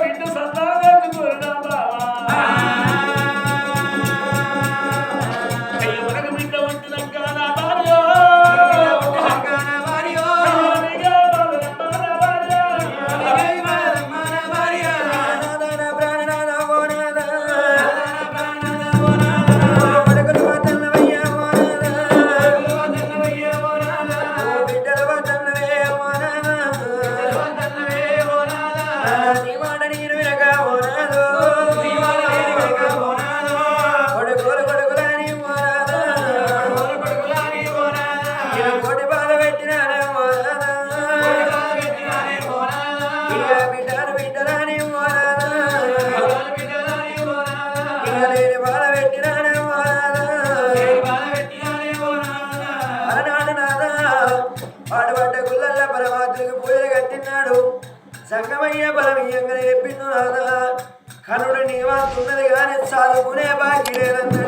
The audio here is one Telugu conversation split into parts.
Windows hasta ఏ బలం ఇయ్యంగానే చెప్పిండు నాన్న. కనుడు నీ వాతున్నది కానీ చదువుకునే బాకీ లేదన్న.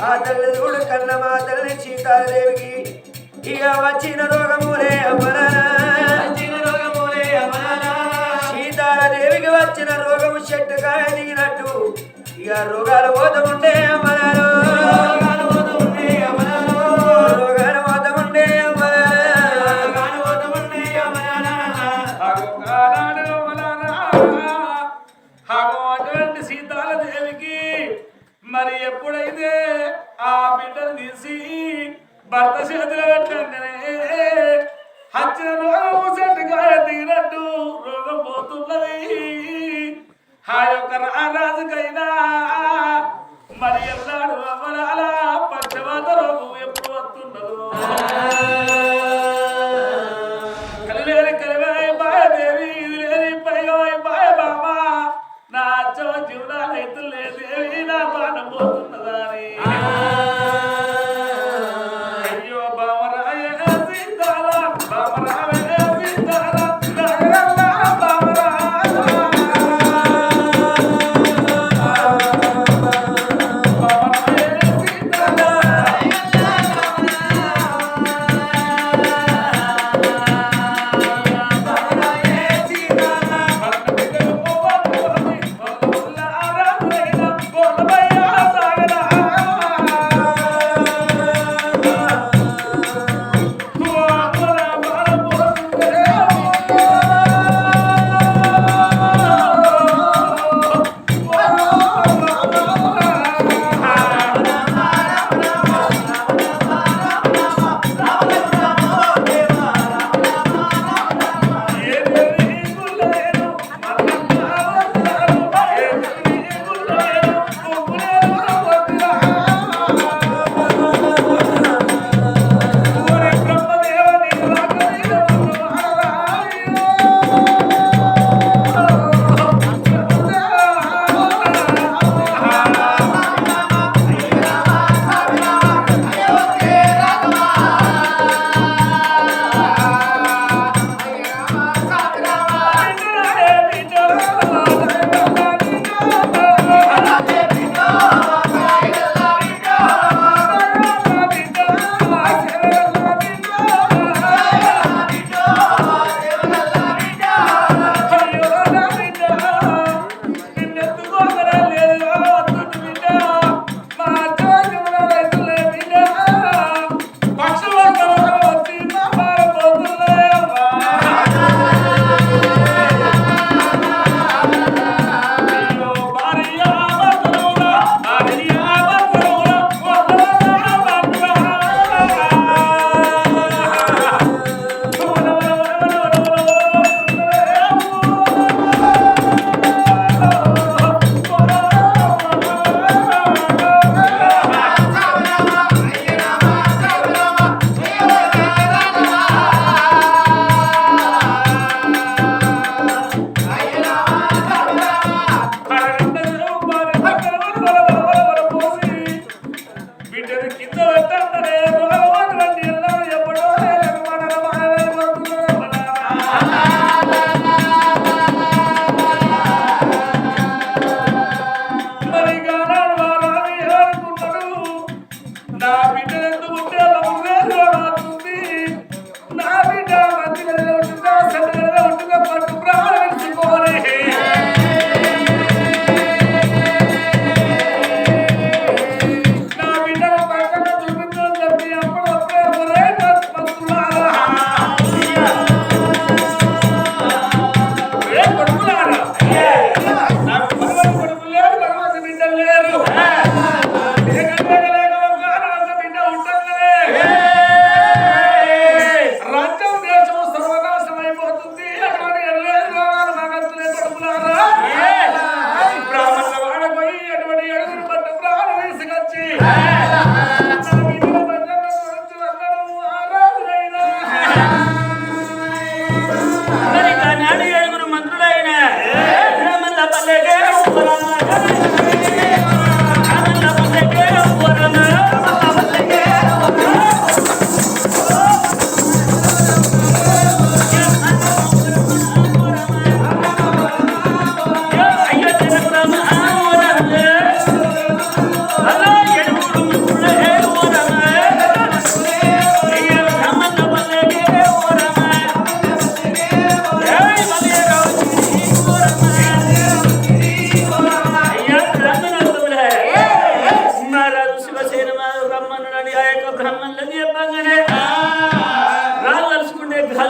ఆ కన్న మా తల్లి సీతాదేవికి ఇక వచ్చిన రోగములే అమరా వచ్చిన సీతాదేవికి వచ్చిన రోగము చెట్టు కాయ దిగినట్టు. ఇక రోగాలు పోతముంటే అమరారు ఎప్పుడైతే ఆ బిడ్డను తీసి భర్త చేతిలో పెట్టంగానే హత్యను తీరట్టు రోగం పోతున్నది. ఆ యొక్క రారాజుకైనా మరి ఎల్లాడు అమరాల పక్షవాత రోగం ఎప్పుడు వస్తున్నదో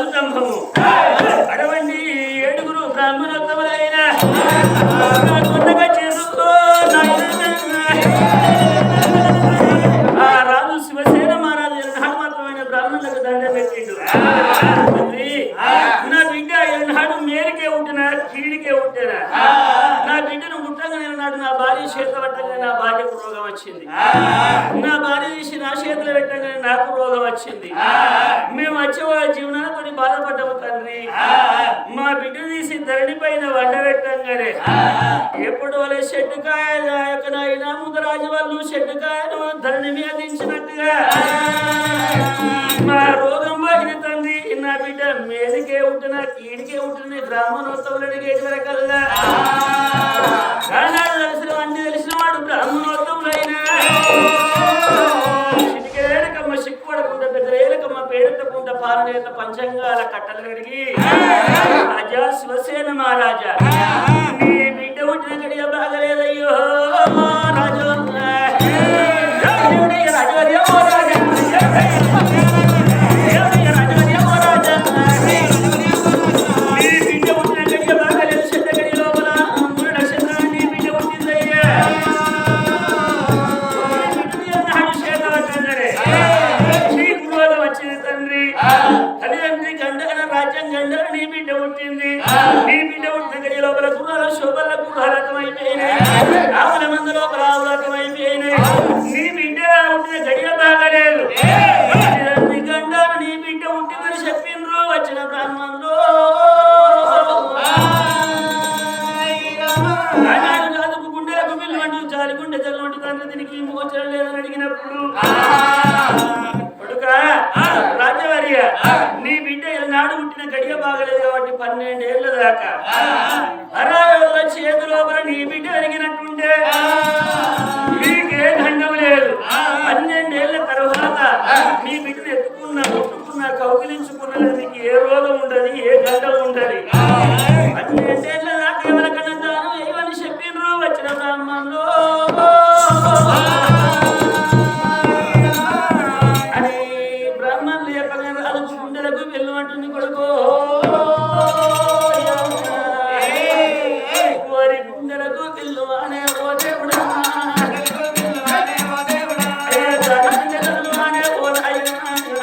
గౌతమ్ము అడవండి ఏడుగురు బ్రాహ్మణోత్తములైన. తీసి ధరణి పైన వండబెట్టంగానే ఎప్పుడు వాళ్ళ షెడ్డు కాయన ఇనాముదరాజు వాళ్ళు షెడ్ కాయలు ధరణి మీద దించినట్టుగా. మా రోగం బాగినతుంది నా బిడ్డ మేలుకే ఉంటున్న ఈడికే ఉంటుంది బ్రాహ్మణోత్సవం అడిగేటి రకాలుగా తెలిసిన అన్ని తెలిసిన వాడు బ్రాహ్మణోత్సవులైనా. పేడకమ్మ పేడెత్తకుంట పాలనేత పంచంగాల కట్టలు కడిగి రాజా శివసేన మహారాజా.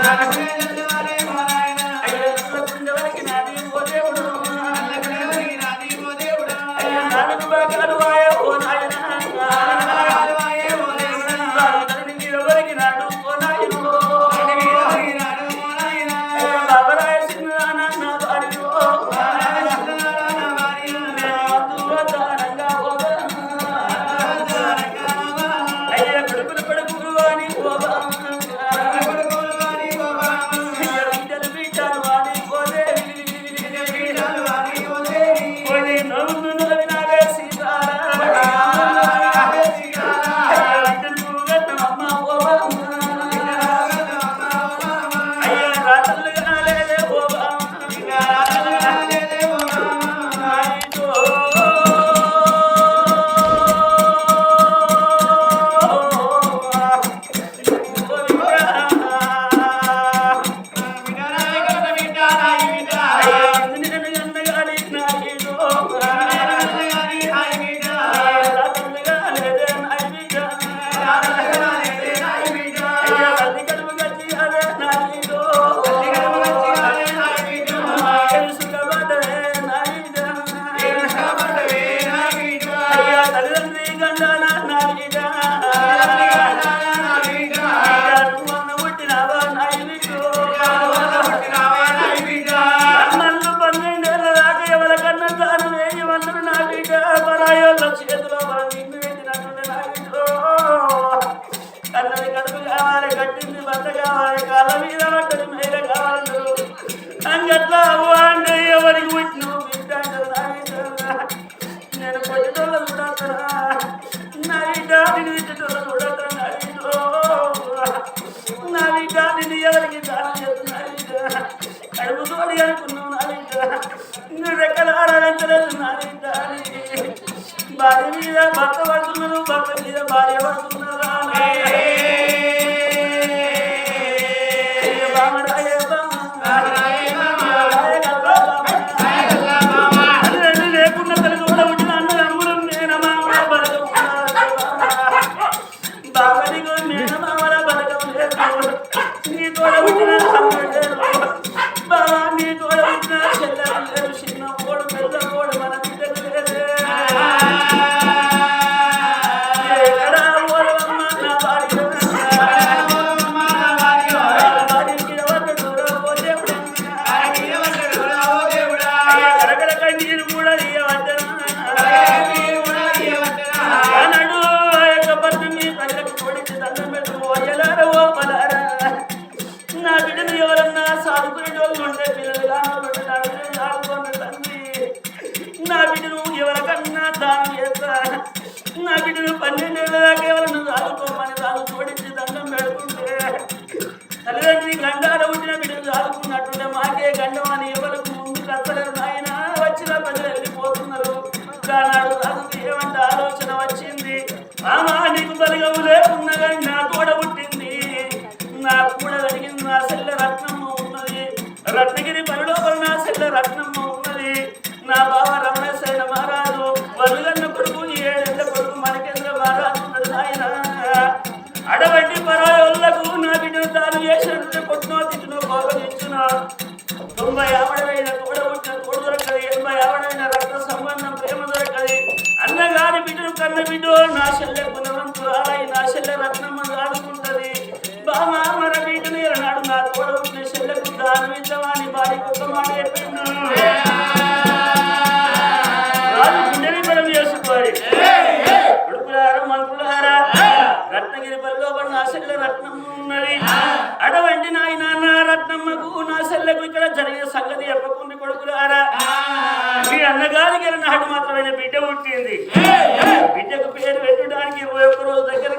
Thank you. భర్త పడుతున్నారు భర్త మీద భార్య పడుతున్నారు. love. కొడుకులారా మీ అన్నగారికి నాడు మాత్రమైన బిడ్డ పుట్టింది. బిడ్డకు పేరు పెట్టడానికి ఒక్కరోజు దగ్గర